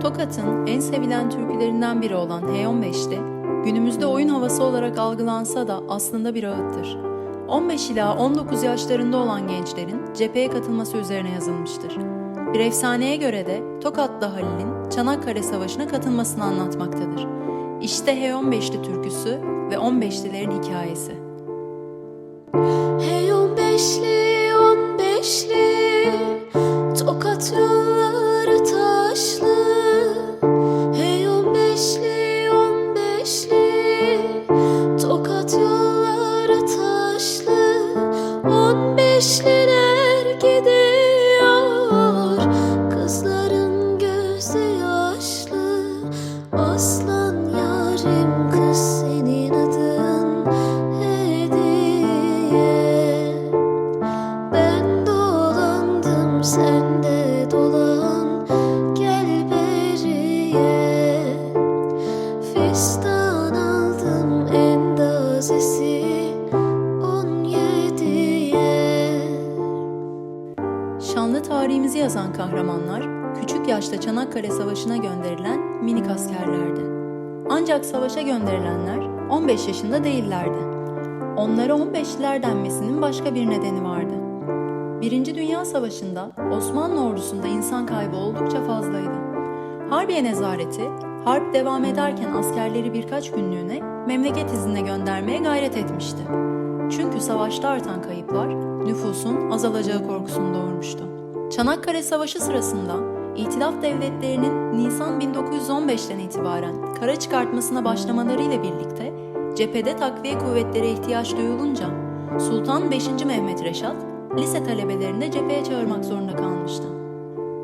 Tokat'ın en sevilen türkülerinden biri olan H15'te günümüzde oyun havası olarak algılansa da aslında bir ağıttır. 15 ila 19 yaşlarında olan gençlerin cepheye katılması üzerine yazılmıştır. Bir efsaneye göre de Tokatlı Halil'in Çanakkale Savaşı'na katılmasını anlatmaktadır. İşte H15'li türküsü ve 15'lilerin hikayesi. Hey on beşli, on beşli Tokat yolları Şanlı tarihimizi yazan kahramanlar, küçük yaşta Çanakkale Savaşı'na gönderilen minik askerlerdi. Ancak savaşa gönderilenler 15 yaşında değillerdi. Onlara 15'liler denmesinin başka bir nedeni vardı. Birinci Dünya Savaşı'nda Osmanlı ordusunda insan kaybı oldukça fazlaydı. Harbiye nezareti, harp devam ederken askerleri birkaç günlüğüne memleket izine göndermeye gayret etmişti. Çünkü savaşta artan kayıplar nüfusun azalacağı korkusunu doğurmuştu. Çanakkale Savaşı sırasında İtilaf devletlerinin Nisan 1915'ten itibaren kara çıkartmasına başlamalarıyla birlikte cephede takviye kuvvetlere ihtiyaç duyulunca Sultan 5. Mehmet Reşat lise talebelerini de cepheye çağırmak zorunda kalmıştı.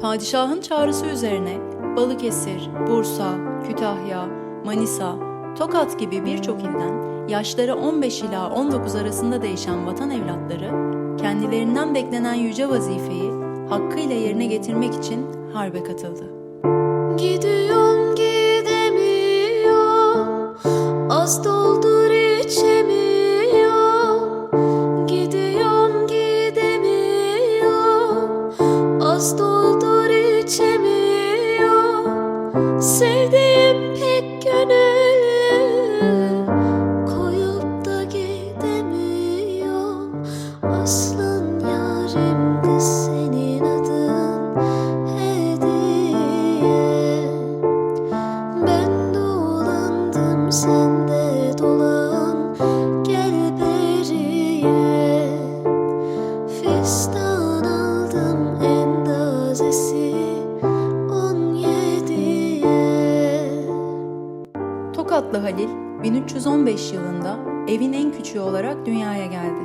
Padişahın çağrısı üzerine Balıkesir, Bursa, Kütahya, Manisa, Tokat gibi birçok ilden yaşları 15 ila 19 arasında değişen vatan evlatları kendilerinden beklenen yüce vazifeyi hakkıyla yerine getirmek için harbe katıldı. Gidiyorum gidemiyorum Az doldur Sevdiğim 1315 yılında evin en küçüğü olarak dünyaya geldi.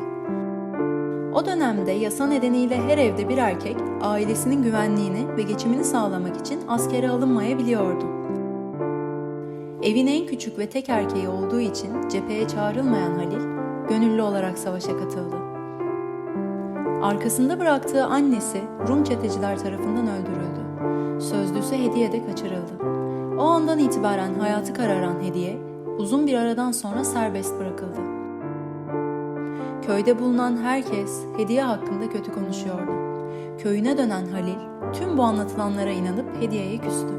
O dönemde yasa nedeniyle her evde bir erkek ailesinin güvenliğini ve geçimini sağlamak için askere alınmayabiliyordu. Evin en küçük ve tek erkeği olduğu için cepheye çağrılmayan Halil, gönüllü olarak savaşa katıldı. Arkasında bıraktığı annesi Rum çeteciler tarafından öldürüldü. Sözlüsü Hediye de kaçırıldı. O andan itibaren hayatı kararan Hediye, uzun bir aradan sonra serbest bırakıldı. Köyde bulunan herkes Hediye hakkında kötü konuşuyordu. Köyüne dönen Halil, tüm bu anlatılanlara inanıp Hediye'ye küstü.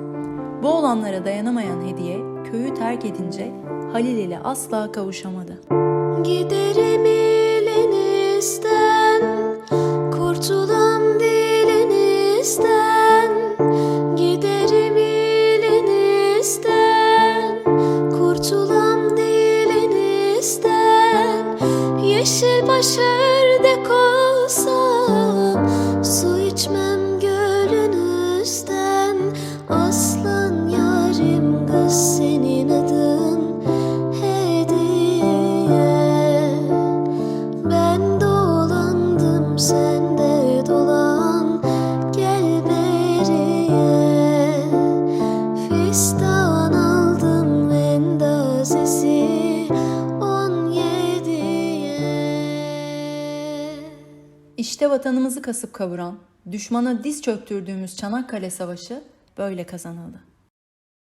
Bu olanlara dayanamayan Hediye, köyü terk edince Halil ile asla kavuşamadı. Giderim İşte vatanımızı kasıp kavuran, düşmana diz çöktürdüğümüz Çanakkale Savaşı böyle kazanıldı.